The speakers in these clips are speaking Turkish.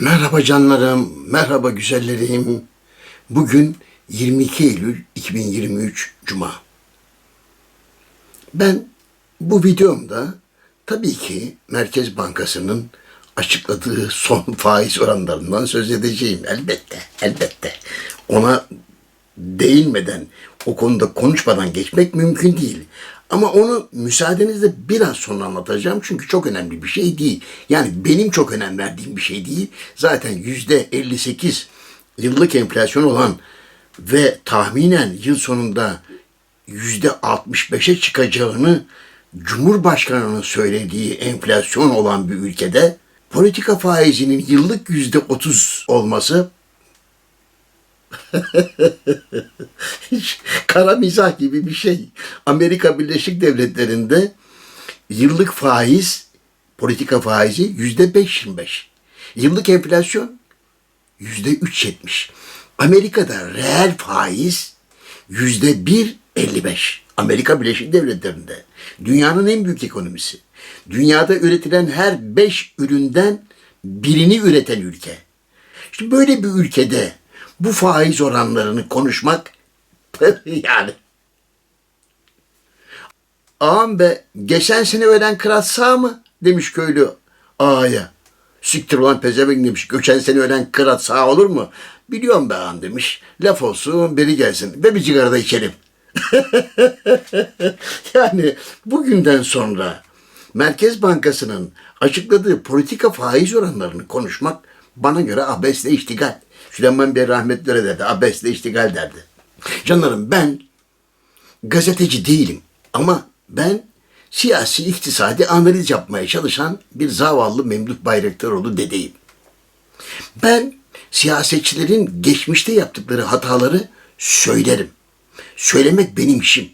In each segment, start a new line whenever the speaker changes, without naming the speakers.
Merhaba canlarım, merhaba güzellerim. Bugün 22 Eylül 2023 Cuma. Ben bu videomda tabii ki Merkez Bankası'nın açıkladığı son faiz oranlarından söz edeceğim. Elbette, elbette. Ona değinmeden, o konuda konuşmadan geçmek mümkün değil. Ama onu müsaadenizle biraz sonra anlatacağım çünkü çok önemli bir şey değil. Yani benim çok önem verdiğim bir şey değil. Zaten yüzde 58 yıllık enflasyon olan ve tahminen yıl sonunda yüzde 65'e çıkacağını Cumhurbaşkanı'nın söylediği enflasyon olan bir ülkede politika faizinin yıllık yüzde 30 olması kara mizah gibi bir şey. Amerika Birleşik Devletleri'nde yıllık faiz, politika faizi yüzde beş yirmi beş. Yıllık enflasyon yüzde üç yetmiş. Amerika'da reel faiz yüzde bir elli beş. Amerika Birleşik Devletleri'nde dünyanın en büyük ekonomisi. Dünyada üretilen her beş üründen birini üreten ülke. İşte böyle bir ülkede bu faiz oranlarını konuşmak yani. Ağam be geçen sene ölen kırat sağ mı? Demiş köylü ağaya. Siktir olan pezevenk demiş. Geçen sene ölen kırat sağ olur mu? Biliyorum be ağam demiş. Laf olsun beri gelsin ve bir sigara da içelim. yani bugünden sonra Merkez Bankası'nın açıkladığı politika faiz oranlarını konuşmak bana göre abesle iştigal. Süleyman Bey rahmetleri derdi. Abesle iştigal derdi. Canlarım ben gazeteci değilim ama ben siyasi iktisadi analiz yapmaya çalışan bir zavallı Memduh Bayraktaroğlu dedeyim. Ben siyasetçilerin geçmişte yaptıkları hataları söylerim. Söylemek benim işim.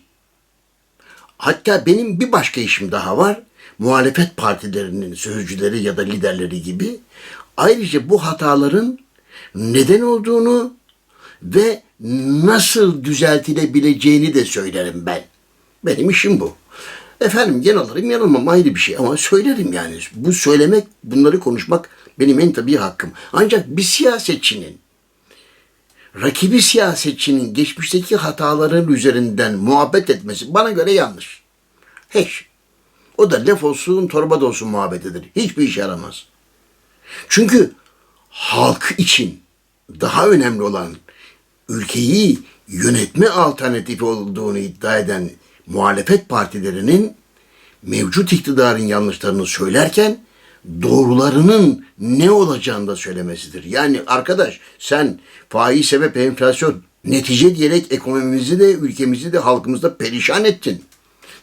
Hatta benim bir başka işim daha var. Muhalefet partilerinin sözcüleri ya da liderleri gibi. Ayrıca bu hataların neden olduğunu ve nasıl düzeltilebileceğini de söylerim ben. Benim işim bu. Efendim yanılırım yanılmam ayrı bir şey ama söylerim yani. Bu söylemek, bunları konuşmak benim en tabii hakkım. Ancak bir siyasetçinin, rakibi siyasetçinin geçmişteki hataların üzerinden muhabbet etmesi bana göre yanlış. Hiç. O da laf olsun, torba da olsun muhabbetidir. Hiçbir işe yaramaz. Çünkü halk için daha önemli olan ülkeyi yönetme alternatifi olduğunu iddia eden muhalefet partilerinin mevcut iktidarın yanlışlarını söylerken doğrularının ne olacağını da söylemesidir. Yani arkadaş sen faiz sebep enflasyon netice diyerek ekonomimizi de ülkemizi de halkımızı da perişan ettin.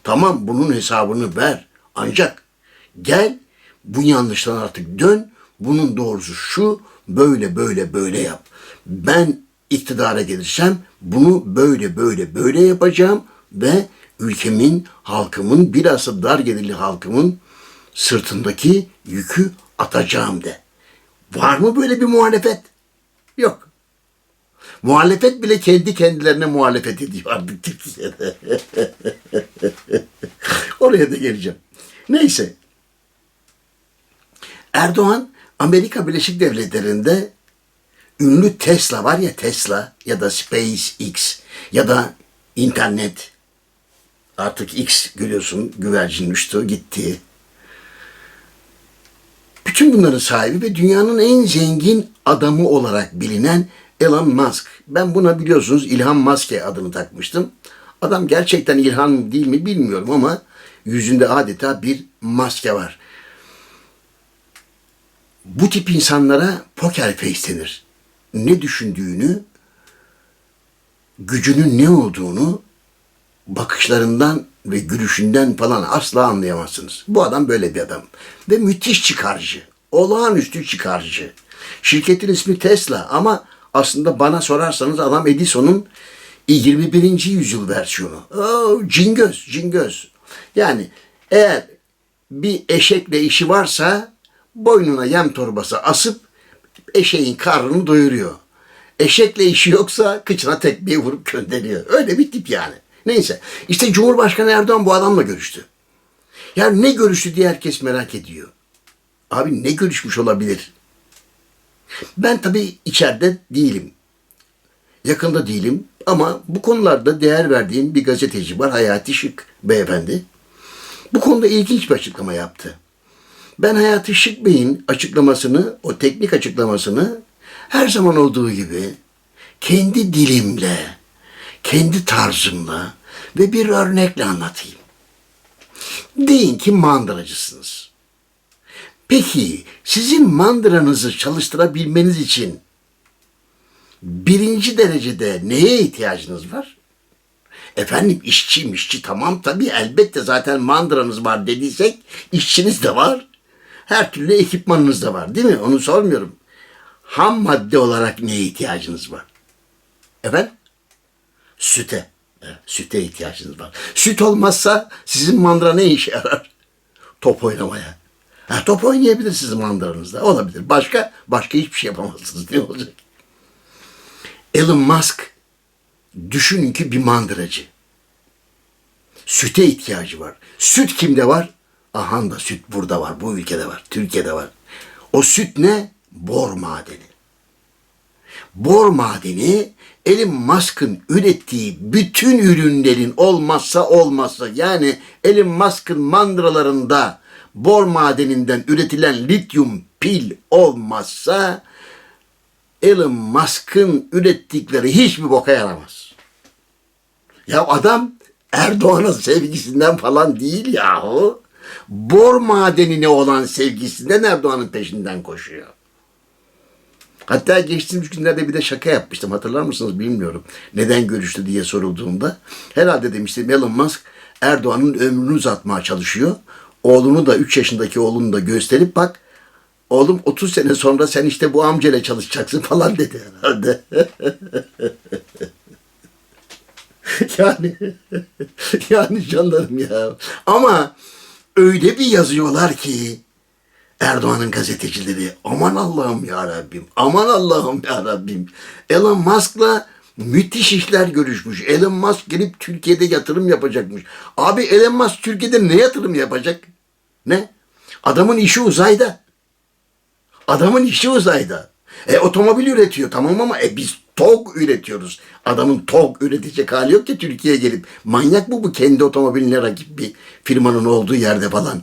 Tamam bunun hesabını ver. Ancak gel bu yanlıştan artık dön. Bunun doğrusu şu böyle böyle böyle yap. Ben iktidara gelirsem bunu böyle böyle böyle yapacağım ve ülkemin, halkımın, bilhassa dar gelirli halkımın sırtındaki yükü atacağım de. Var mı böyle bir muhalefet? Yok. Muhalefet bile kendi kendilerine muhalefet ediyor artık Türkiye'de. Oraya da geleceğim. Neyse. Erdoğan Amerika Birleşik Devletleri'nde ünlü Tesla var ya Tesla ya da SpaceX ya da internet artık X görüyorsun güvercin uçtu gitti. Bütün bunların sahibi ve dünyanın en zengin adamı olarak bilinen Elon Musk. Ben buna biliyorsunuz İlhan Maske adını takmıştım. Adam gerçekten İlhan değil mi bilmiyorum ama yüzünde adeta bir maske var. Bu tip insanlara poker face denir. Ne düşündüğünü, gücünün ne olduğunu bakışlarından ve gülüşünden falan asla anlayamazsınız. Bu adam böyle bir adam. Ve müthiş çıkarcı. Olağanüstü çıkarcı. Şirketin ismi Tesla ama aslında bana sorarsanız adam Edison'un 21. yüzyıl versiyonu. Oh, cingöz, cingöz. Yani eğer bir eşekle işi varsa boynuna yem torbası asıp eşeğin karnını doyuruyor. Eşekle işi yoksa kıçına tekmeyi vurup gönderiyor. Öyle bir tip yani. Neyse. İşte Cumhurbaşkanı Erdoğan bu adamla görüştü. Yani ne görüştü diye herkes merak ediyor. Abi ne görüşmüş olabilir? Ben tabii içeride değilim. Yakında değilim ama bu konularda değer verdiğim bir gazeteci var Hayati Şık beyefendi. Bu konuda ilginç bir açıklama yaptı. Ben Hayati Şık Bey'in açıklamasını, o teknik açıklamasını her zaman olduğu gibi kendi dilimle, kendi tarzımla ve bir örnekle anlatayım. Deyin ki mandıracısınız. Peki sizin mandıranızı çalıştırabilmeniz için birinci derecede neye ihtiyacınız var? Efendim işçi işçi tamam tabii elbette zaten mandıranız var dediysek işçiniz de var. Her türlü ekipmanınız da var değil mi? Onu sormuyorum. Ham madde olarak neye ihtiyacınız var? Efendim? Süte. Evet, süte ihtiyacınız var. Süt olmazsa sizin mandıra ne işe yarar? Top oynamaya. Ha, top oynayabilirsiniz mandıranızda. Olabilir. Başka? Başka hiçbir şey yapamazsınız. Ne olacak? Elon Musk düşünün ki bir mandıracı. Süte ihtiyacı var. Süt kimde var? Aha da süt burada var. Bu ülkede var. Türkiye'de var. O süt ne? Bor madeni. Bor madeni Elon Musk'ın ürettiği bütün ürünlerin olmazsa olmazsa yani Elon Musk'ın mandıralarında bor madeninden üretilen lityum pil olmazsa Elon Musk'ın ürettikleri hiçbir boka yaramaz. Ya adam Erdoğan'ın sevgisinden falan değil yahu. Bor madenine olan sevgisinden Erdoğan'ın peşinden koşuyor. Hatta geçtiğimiz günlerde bir de şaka yapmıştım. Hatırlar mısınız bilmiyorum. Neden görüştü diye sorulduğunda. Herhalde demiştim Elon Musk Erdoğan'ın ömrünü uzatmaya çalışıyor. Oğlunu da 3 yaşındaki oğlunu da gösterip bak oğlum 30 sene sonra sen işte bu amcayla çalışacaksın falan dedi herhalde. yani yani canlarım ya. Ama öyle bir yazıyorlar ki Erdoğan'ın gazetecileri aman Allah'ım ya Rabbim aman Allah'ım ya Rabbim Elon Musk'la müthiş işler görüşmüş. Elon Musk gelip Türkiye'de yatırım yapacakmış. Abi Elon Musk Türkiye'de ne yatırım yapacak? Ne? Adamın işi uzayda. Adamın işi uzayda. E otomobil üretiyor tamam ama e biz TOG üretiyoruz. Adamın TOG üretecek hali yok ki Türkiye'ye gelip. Manyak bu bu kendi otomobiline rakip bir firmanın olduğu yerde falan.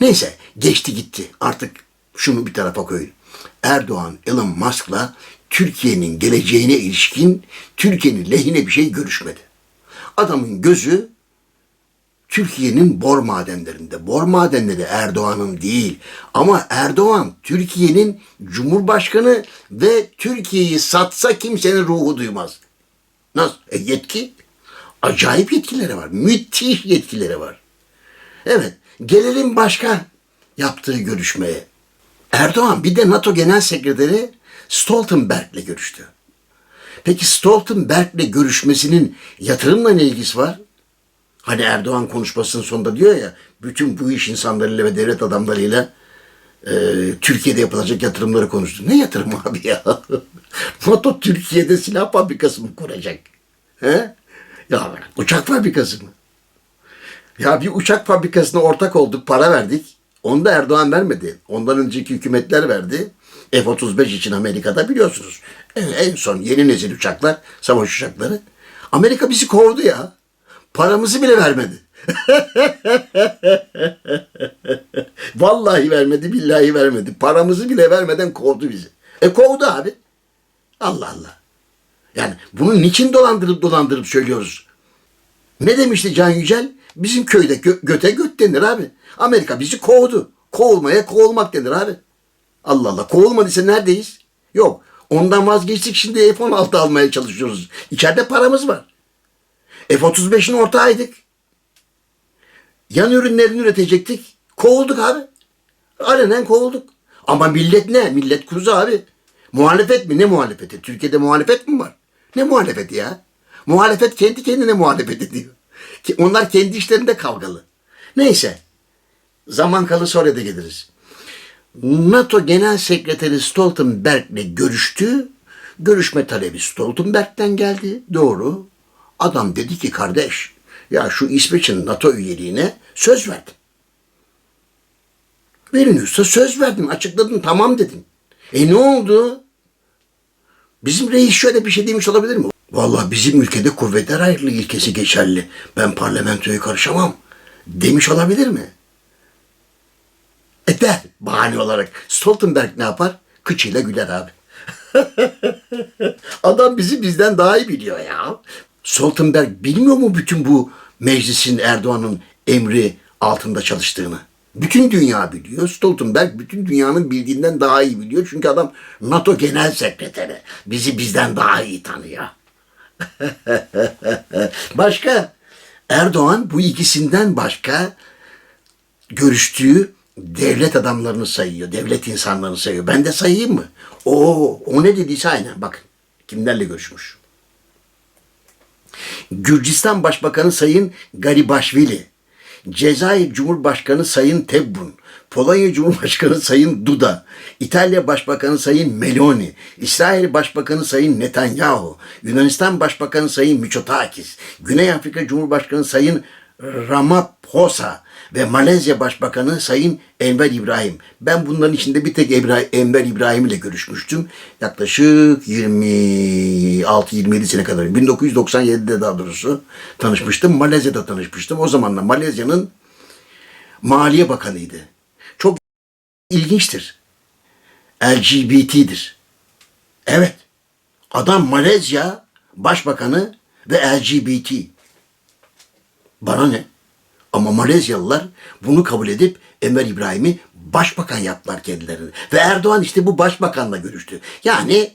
Neyse geçti gitti. Artık şunu bir tarafa koyun. Erdoğan Elon Musk'la Türkiye'nin geleceğine ilişkin Türkiye'nin lehine bir şey görüşmedi. Adamın gözü Türkiye'nin bor madenlerinde. Bor madenleri Erdoğan'ın değil. Ama Erdoğan Türkiye'nin Cumhurbaşkanı ve Türkiye'yi satsa kimsenin ruhu duymaz. Nasıl? E yetki? Acayip yetkileri var. Müthiş yetkileri var. Evet. Gelelim başka yaptığı görüşmeye. Erdoğan bir de NATO Genel Sekreteri Stoltenberg'le görüştü. Peki Stoltenberg'le görüşmesinin yatırımla ne ilgisi var? Hani Erdoğan konuşmasının sonunda diyor ya bütün bu iş insanlarıyla ve devlet adamlarıyla e, Türkiye'de yapılacak yatırımları konuştu. Ne yatırım abi ya? NATO Türkiye'de silah fabrikası mı kuracak? He? Ya uçak fabrikası mı? Ya bir uçak fabrikasına ortak olduk, para verdik. Onu da Erdoğan vermedi. Ondan önceki hükümetler verdi. F-35 için Amerika'da biliyorsunuz. En, en son yeni nesil uçaklar, savaş uçakları. Amerika bizi kovdu ya. Paramızı bile vermedi. Vallahi vermedi, billahi vermedi. Paramızı bile vermeden kovdu bizi. E kovdu abi. Allah Allah. Yani bunu niçin dolandırıp dolandırıp söylüyoruz? Ne demişti Can Yücel? Bizim köyde gö- göte göt denir abi. Amerika bizi kovdu. Kovulmaya kovulmak denir abi. Allah Allah. Kovulmadıysa neredeyiz? Yok. Ondan vazgeçtik şimdi F-16 almaya çalışıyoruz. İçeride paramız var. F-35'in ortağıydık. Yan ürünlerini üretecektik. Kovulduk abi. Alenen kovulduk. Ama millet ne? Millet kuzu abi. Muhalefet mi? Ne muhalefeti? Türkiye'de muhalefet mi var? Ne muhalefeti ya? Muhalefet kendi kendine muhalefet ediyor. Onlar kendi işlerinde kavgalı. Neyse. Zaman kalırsa oraya da geliriz. NATO Genel Sekreteri Stoltenberg'le görüştü. Görüşme talebi Stoltenberg'den geldi. Doğru. Adam dedi ki kardeş ya şu İsveç'in NATO üyeliğine söz verdim. Veriliyorsa söz verdim. Açıkladım tamam dedim. E ne oldu? Bizim reis şöyle bir şey demiş olabilir mi? Vallahi bizim ülkede kuvvetler ayrılığı ilkesi geçerli. Ben parlamentoya karışamam. Demiş olabilir mi? E der bahane olarak. Stoltenberg ne yapar? Kıçıyla güler abi. Adam bizi bizden daha iyi biliyor ya. Stoltenberg bilmiyor mu bütün bu meclisin Erdoğan'ın emri altında çalıştığını? Bütün dünya biliyor. Stoltenberg bütün dünyanın bildiğinden daha iyi biliyor. Çünkü adam NATO Genel Sekreteri. Bizi bizden daha iyi tanıyor. başka? Erdoğan bu ikisinden başka görüştüğü devlet adamlarını sayıyor. Devlet insanlarını sayıyor. Ben de sayayım mı? O, o ne dediyse aynen. Bak kimlerle görüşmüş. Gürcistan Başbakanı Sayın Garibaşvili, Cezayir Cumhurbaşkanı Sayın Tebbun, Polonya Cumhurbaşkanı Sayın Duda, İtalya Başbakanı Sayın Meloni, İsrail Başbakanı Sayın Netanyahu, Yunanistan Başbakanı Sayın Mitsotakis, Güney Afrika Cumhurbaşkanı Sayın Ramaphosa ve Malezya Başbakanı Sayın Enver İbrahim. Ben bunların içinde bir tek Ebra- Enver İbrahim ile görüşmüştüm. Yaklaşık 26-27 sene kadar. 1997'de daha doğrusu tanışmıştım. Malezya'da tanışmıştım. O zaman da Malezya'nın Maliye Bakanıydı. Çok ilginçtir. LGBT'dir. Evet. Adam Malezya Başbakanı ve LGBT. Bana ne? Ama Malezyalılar bunu kabul edip Enver İbrahim'i başbakan yaptılar kendilerini. Ve Erdoğan işte bu başbakanla görüştü. Yani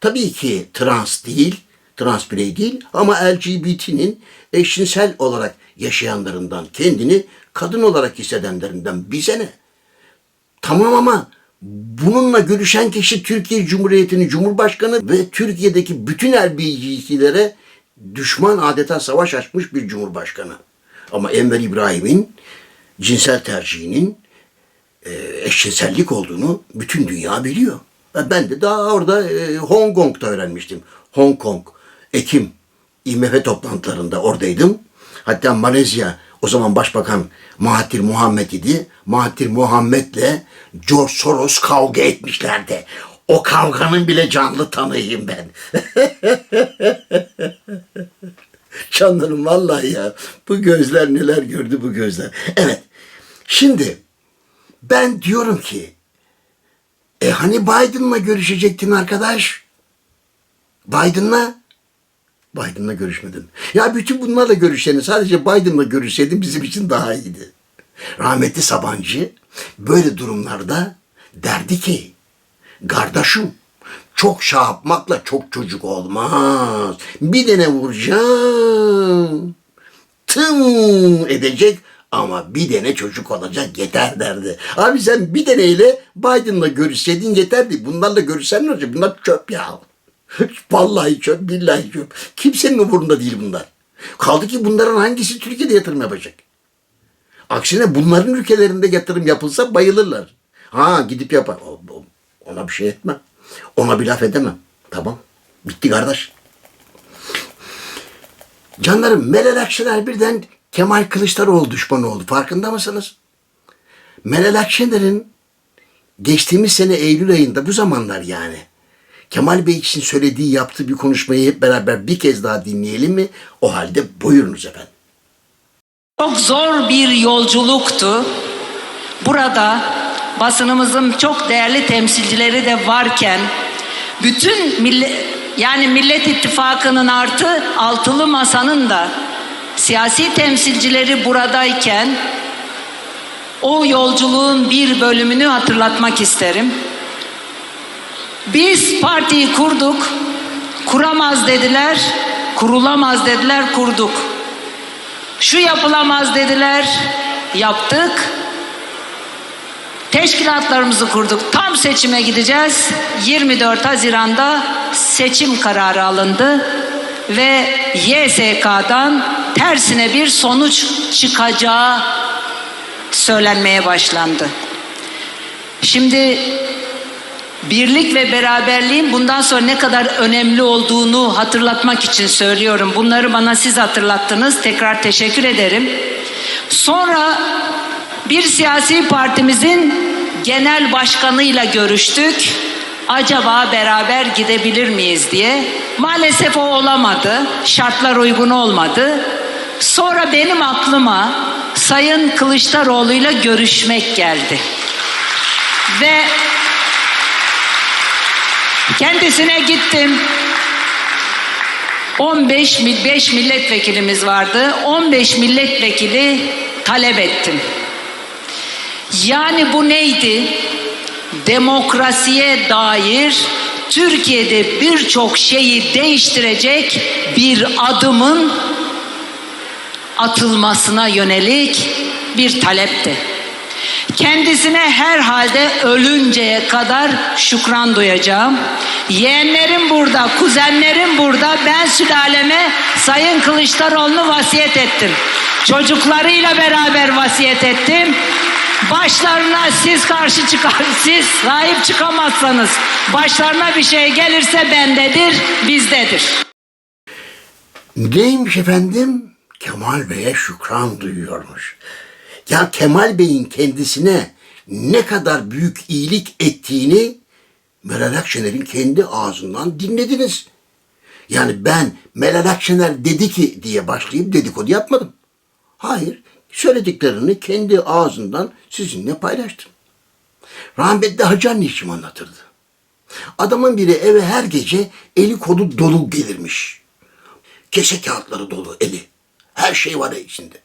tabii ki trans değil, trans birey değil ama LGBT'nin eşcinsel olarak yaşayanlarından, kendini kadın olarak hissedenlerinden bize ne? Tamam ama bununla görüşen kişi Türkiye Cumhuriyeti'nin Cumhurbaşkanı ve Türkiye'deki bütün LGBT'lere düşman adeta savaş açmış bir Cumhurbaşkanı. Ama Enver İbrahim'in cinsel tercihinin e, eşcinsellik olduğunu bütün dünya biliyor. Ben de daha orada e, Hong Kong'da öğrenmiştim. Hong Kong, Ekim, IMF toplantılarında oradaydım. Hatta Malezya o zaman başbakan Mahathir Muhammed idi. Mahathir Muhammed'le George Soros kavga etmişlerdi. O kavganın bile canlı tanıyım ben. Canlarım vallahi ya. Bu gözler neler gördü bu gözler. Evet. Şimdi ben diyorum ki e hani Biden'la görüşecektin arkadaş? Biden'la? Biden'la görüşmedin. Ya bütün bunlarla görüşeni sadece Biden'la görüşseydin bizim için daha iyiydi. Rahmetli Sabancı böyle durumlarda derdi ki kardeşim çok şey çok çocuk olmaz. Bir tane vuracağım. Tım edecek ama bir tane çocuk olacak yeter derdi. Abi sen bir taneyle Biden'la görüşseydin yeterdi. Bunlarla görüşsen ne olacak? Bunlar çöp ya. Vallahi çöp, billahi çöp. Kimsenin umurunda değil bunlar. Kaldı ki bunların hangisi Türkiye'de yatırım yapacak? Aksine bunların ülkelerinde yatırım yapılsa bayılırlar. Ha gidip yapar. Ona bir şey etmem. Ona bir laf edemem. Tamam. Bitti kardeş. Canlarım Meral Akşener birden Kemal Kılıçdaroğlu düşmanı oldu. Farkında mısınız? Meral Akşener'in geçtiğimiz sene Eylül ayında bu zamanlar yani Kemal Bey için söylediği yaptığı bir konuşmayı hep beraber bir kez daha dinleyelim mi? O halde buyurunuz efendim.
Çok zor bir yolculuktu. Burada basınımızın çok değerli temsilcileri de varken bütün millet yani Millet İttifakı'nın artı altılı masanın da siyasi temsilcileri buradayken o yolculuğun bir bölümünü hatırlatmak isterim. Biz partiyi kurduk, kuramaz dediler, kurulamaz dediler, kurduk. Şu yapılamaz dediler, yaptık. Teşkilatlarımızı kurduk. Tam seçime gideceğiz. 24 Haziran'da seçim kararı alındı ve YSK'dan tersine bir sonuç çıkacağı söylenmeye başlandı. Şimdi birlik ve beraberliğin bundan sonra ne kadar önemli olduğunu hatırlatmak için söylüyorum. Bunları bana siz hatırlattınız. Tekrar teşekkür ederim. Sonra bir siyasi partimizin genel başkanıyla görüştük acaba beraber gidebilir miyiz diye. Maalesef o olamadı. Şartlar uygun olmadı. Sonra benim aklıma Sayın Kılıçdaroğlu'yla görüşmek geldi. Ve kendisine gittim. 15 mil 5 milletvekilimiz vardı. 15 milletvekili talep ettim. Yani bu neydi? Demokrasiye dair Türkiye'de birçok şeyi değiştirecek bir adımın atılmasına yönelik bir talepti. Kendisine herhalde ölünceye kadar şükran duyacağım. Yeğenlerim burada, kuzenlerim burada. Ben sülaleme Sayın Kılıçdaroğlu'nu vasiyet ettim. Çocuklarıyla beraber vasiyet ettim. Başlarına siz karşı çıkar, siz sahip çıkamazsanız başlarına bir şey gelirse bendedir, bizdedir.
Neymiş efendim? Kemal Bey'e şükran duyuyormuş. Ya Kemal Bey'in kendisine ne kadar büyük iyilik ettiğini Meral Akşener'in kendi ağzından dinlediniz. Yani ben Meral Akşener dedi ki diye başlayıp dedikodu yapmadım. Hayır, söylediklerini kendi ağzından sizinle paylaştım. Rahmetli Hacı anneciğim anlatırdı. Adamın biri eve her gece eli kolu dolu gelirmiş. Kese kağıtları dolu eli. Her şey var içinde.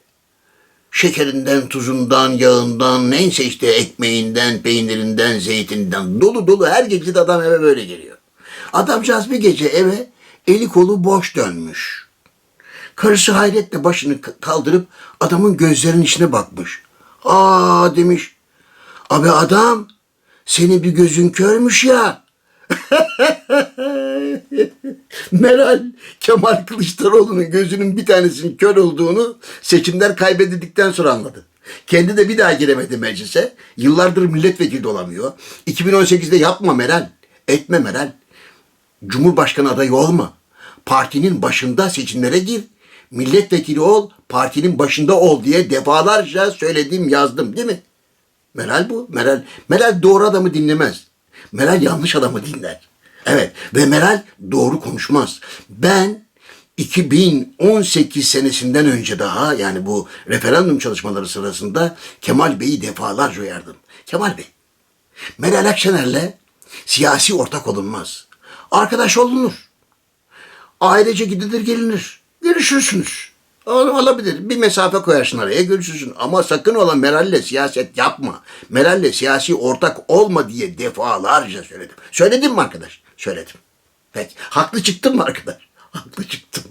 Şekerinden, tuzundan, yağından, neyse işte ekmeğinden, peynirinden, zeytinden dolu dolu her gece de adam eve böyle geliyor. Adamcağız bir gece eve eli kolu boş dönmüş. Karısı hayretle başını kaldırıp adamın gözlerinin içine bakmış. Aa demiş. Abi adam senin bir gözün körmüş ya. Meral Kemal Kılıçdaroğlu'nun gözünün bir tanesinin kör olduğunu seçimler kaybedildikten sonra anladı. Kendi de bir daha giremedi meclise. Yıllardır milletvekili olamıyor. 2018'de yapma Meral. Etme Meral. Cumhurbaşkanı adayı olma. Partinin başında seçimlere gir. Milletvekili ol, partinin başında ol diye defalarca söyledim, yazdım değil mi? Meral bu. Meral, Meral doğru adamı dinlemez. Meral yanlış adamı dinler. Evet ve Meral doğru konuşmaz. Ben 2018 senesinden önce daha yani bu referandum çalışmaları sırasında Kemal Bey'i defalarca uyardım. Kemal Bey, Meral Akşener'le siyasi ortak olunmaz. Arkadaş olunur. Ailece gidilir gelinir. Görüşürsünüz. Ol- Olabilir. Bir mesafe koyarsın araya görüşürsün. Ama sakın ola Meral'le siyaset yapma. Meral'le siyasi ortak olma diye defalarca söyledim. Söyledim mi arkadaş? Söyledim. Peki. Haklı çıktım mı arkadaş? Haklı çıktım.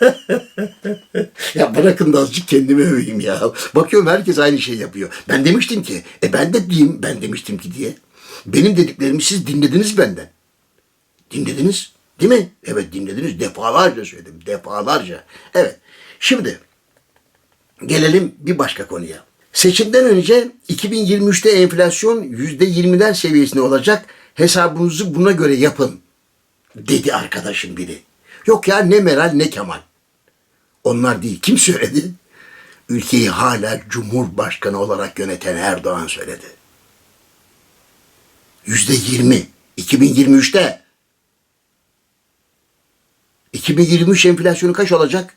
ya bırakın da azıcık kendimi öveyim ya. Bakıyorum herkes aynı şey yapıyor. Ben demiştim ki, e ben de diyeyim ben demiştim ki diye. Benim dediklerimi siz dinlediniz benden. Dinlediniz değil mi? Evet dinlediniz. Defalarca söyledim. Defalarca. Evet. Şimdi gelelim bir başka konuya. Seçimden önce 2023'te enflasyon %20'ler seviyesinde olacak. Hesabınızı buna göre yapın dedi arkadaşım biri. Yok ya ne Meral ne Kemal. Onlar değil. Kim söyledi? Ülkeyi hala Cumhurbaşkanı olarak yöneten Erdoğan söyledi. Yüzde yirmi. 2023'te 2023 enflasyonu kaç olacak?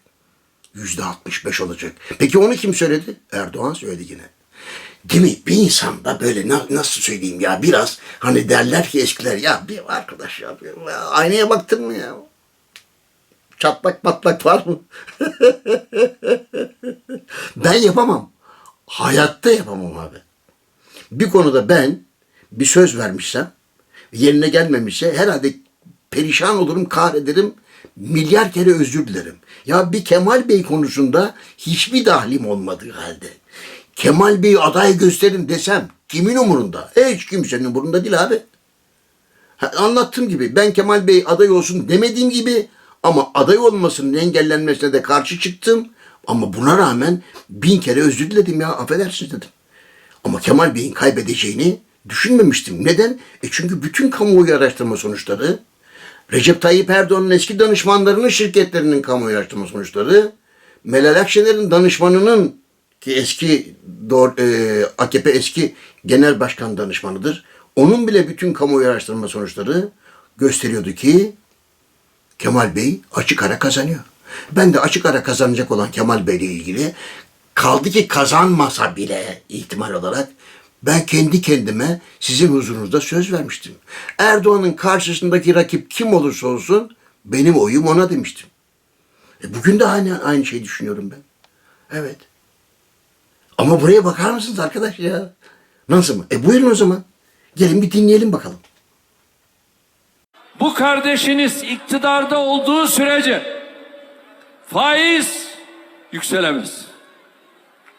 Yüzde 65 olacak. Peki onu kim söyledi? Erdoğan söyledi yine. Değil mi? Bir insan da böyle na- nasıl söyleyeyim ya biraz hani derler ki eskiler ya bir arkadaş ya, bir- aynaya baktın mı ya? Çatlak patlak var mı? ben yapamam. Hayatta yapamam abi. Bir konuda ben bir söz vermişsem yerine gelmemişse herhalde perişan olurum, kahrederim, milyar kere özür dilerim. Ya bir Kemal Bey konusunda hiçbir dahlim olmadığı halde Kemal Bey aday gösterin desem kimin umurunda? Hiç kimsenin umurunda değil abi. Ha, anlattığım gibi ben Kemal Bey aday olsun demediğim gibi ama aday olmasının engellenmesine de karşı çıktım. Ama buna rağmen bin kere özür diledim ya affedersiniz dedim. Ama Kemal Bey'in kaybedeceğini düşünmemiştim. Neden? E çünkü bütün kamuoyu araştırma sonuçları, Recep Tayyip Erdoğan'ın eski danışmanlarının şirketlerinin kamuoyu araştırma sonuçları, Meral Akşener'in danışmanının ki eski e, AKP eski genel başkan danışmanıdır. Onun bile bütün kamuoyu araştırma sonuçları gösteriyordu ki Kemal Bey açık ara kazanıyor. Ben de açık ara kazanacak olan Kemal Bey ile ilgili kaldı ki kazanmasa bile ihtimal olarak ben kendi kendime sizin huzurunuzda söz vermiştim. Erdoğan'ın karşısındaki rakip kim olursa olsun benim oyum ona demiştim. E bugün de aynı, aynı şeyi düşünüyorum ben. Evet. Ama buraya bakar mısınız arkadaş ya? Nasıl mı? E buyurun o zaman. Gelin bir dinleyelim bakalım.
Bu kardeşiniz iktidarda olduğu sürece faiz yükselemez.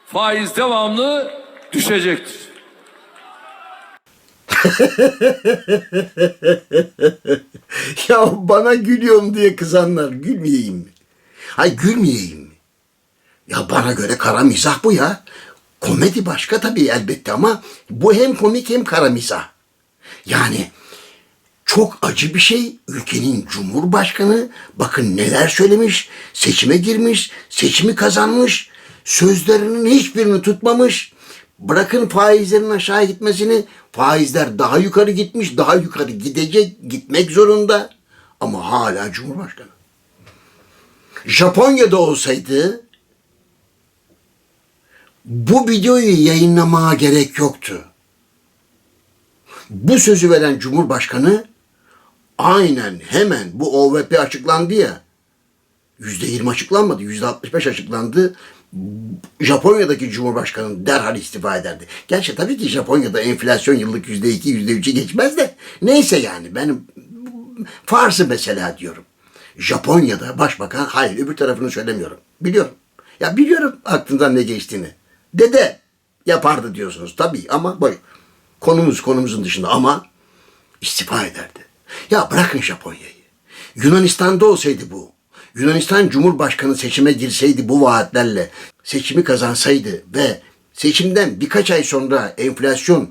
Faiz devamlı düşecektir.
Ya bana gülüyorum diye kızanlar gülmeyeyim mi? Hay gülmeyeyim mi? Ya bana göre kara mizah bu ya. Komedi başka tabii elbette ama bu hem komik hem kara mizah. Yani çok acı bir şey. Ülkenin cumhurbaşkanı bakın neler söylemiş. Seçime girmiş, seçimi kazanmış. Sözlerinin hiçbirini tutmamış. Bırakın faizlerin aşağı gitmesini. Faizler daha yukarı gitmiş, daha yukarı gidecek, gitmek zorunda. Ama hala cumhurbaşkanı. Japonya'da olsaydı bu videoyu yayınlamaya gerek yoktu. Bu sözü veren Cumhurbaşkanı aynen hemen bu OVP açıklandı ya. Yüzde yirmi açıklanmadı. Yüzde altmış beş açıklandı. Japonya'daki Cumhurbaşkanı derhal istifa ederdi. Gerçi tabii ki Japonya'da enflasyon yıllık yüzde iki, yüzde üçü geçmez de. Neyse yani benim farsı mesela diyorum. Japonya'da başbakan hayır öbür tarafını söylemiyorum. Biliyorum. Ya biliyorum aklından ne geçtiğini. Dede yapardı diyorsunuz tabii ama bak konumuz konumuzun dışında ama istifa ederdi. Ya bırakın Japonya'yı. Yunanistan'da olsaydı bu. Yunanistan Cumhurbaşkanı seçime girseydi bu vaatlerle seçimi kazansaydı ve seçimden birkaç ay sonra enflasyon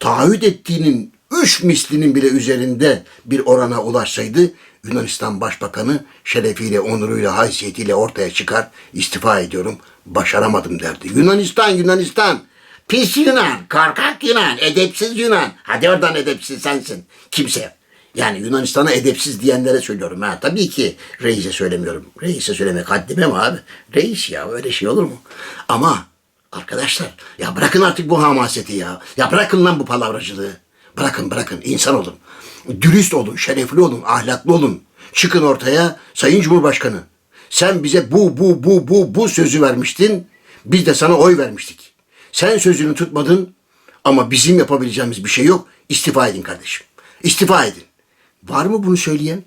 taahhüt ettiğinin üç mislinin bile üzerinde bir orana ulaşsaydı Yunanistan Başbakanı şerefiyle, onuruyla, haysiyetiyle ortaya çıkar, istifa ediyorum, başaramadım derdi. Yunanistan, Yunanistan, pis Yunan, korkak Yunan, edepsiz Yunan. Hadi oradan edepsiz sensin. Kimse. Yani Yunanistan'a edepsiz diyenlere söylüyorum ha. Tabii ki reise söylemiyorum. Reise söylemek haddime mi abi? Reis ya öyle şey olur mu? Ama arkadaşlar ya bırakın artık bu hamaseti ya. Ya bırakın lan bu palavracılığı. Bırakın bırakın insan olun. Dürüst olun, şerefli olun, ahlaklı olun. Çıkın ortaya Sayın Cumhurbaşkanı. Sen bize bu bu bu bu bu sözü vermiştin. Biz de sana oy vermiştik. Sen sözünü tutmadın ama bizim yapabileceğimiz bir şey yok. İstifa edin kardeşim. İstifa edin. Var mı bunu söyleyen?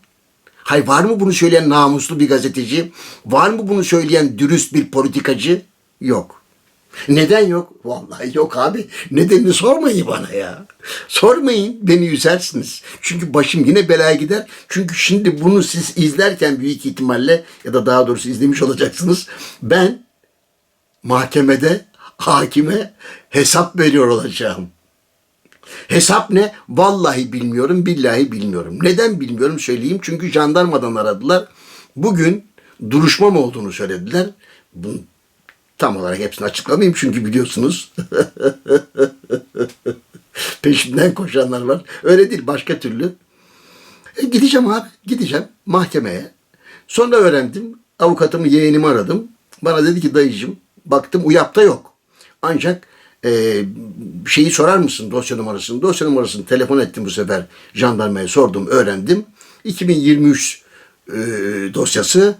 Hay var mı bunu söyleyen namuslu bir gazeteci? Var mı bunu söyleyen dürüst bir politikacı? Yok. Neden yok? Vallahi yok abi. Nedenini sormayın bana ya. Sormayın beni üzersiniz. Çünkü başım yine belaya gider. Çünkü şimdi bunu siz izlerken büyük ihtimalle ya da daha doğrusu izlemiş olacaksınız. Ben mahkemede hakime hesap veriyor olacağım. Hesap ne? Vallahi bilmiyorum, billahi bilmiyorum. Neden bilmiyorum söyleyeyim. Çünkü jandarmadan aradılar. Bugün duruşmam olduğunu söylediler. Bunu tam olarak hepsini açıklamayayım çünkü biliyorsunuz. Peşimden koşanlar var. Öyle değil başka türlü. E, gideceğim abi, gideceğim mahkemeye. Sonra öğrendim. Avukatımı, yeğenimi aradım. Bana dedi ki dayıcım, baktım UYAP'ta yok. Ancak e, şeyi sorar mısın dosya numarasını? Dosya numarasını telefon ettim bu sefer jandarmaya sordum, öğrendim. 2023 e, dosyası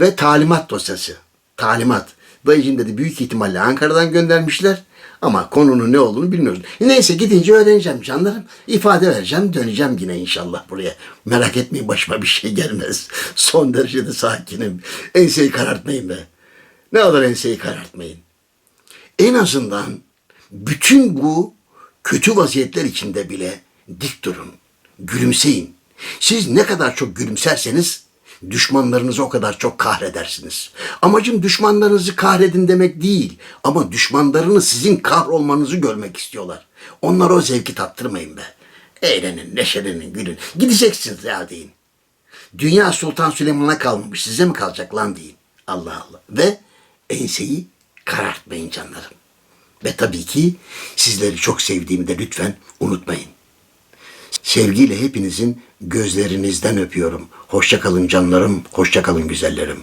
ve talimat dosyası. Talimat. Dayıcım dedi büyük ihtimalle Ankara'dan göndermişler. Ama konunun ne olduğunu bilmiyoruz. Neyse gidince öğreneceğim canlarım. İfade vereceğim döneceğim yine inşallah buraya. Merak etmeyin başıma bir şey gelmez. Son derecede sakinim. Enseyi karartmayın be. Ne olur enseyi karartmayın. En azından bütün bu kötü vaziyetler içinde bile dik durun. Gülümseyin. Siz ne kadar çok gülümserseniz düşmanlarınızı o kadar çok kahredersiniz. Amacım düşmanlarınızı kahredin demek değil. Ama düşmanlarınız sizin kahrolmanızı görmek istiyorlar. Onlara o zevki tattırmayın be. Eğlenin, neşelenin, gülün. Gideceksiniz ya deyin. Dünya Sultan Süleyman'a kalmamış. Size mi kalacak lan deyin. Allah Allah. Ve enseyi karartmayın canlarım. Ve tabii ki sizleri çok sevdiğimi de lütfen unutmayın. Sevgiyle hepinizin gözlerinizden öpüyorum. Hoşça kalın canlarım, hoşça kalın güzellerim.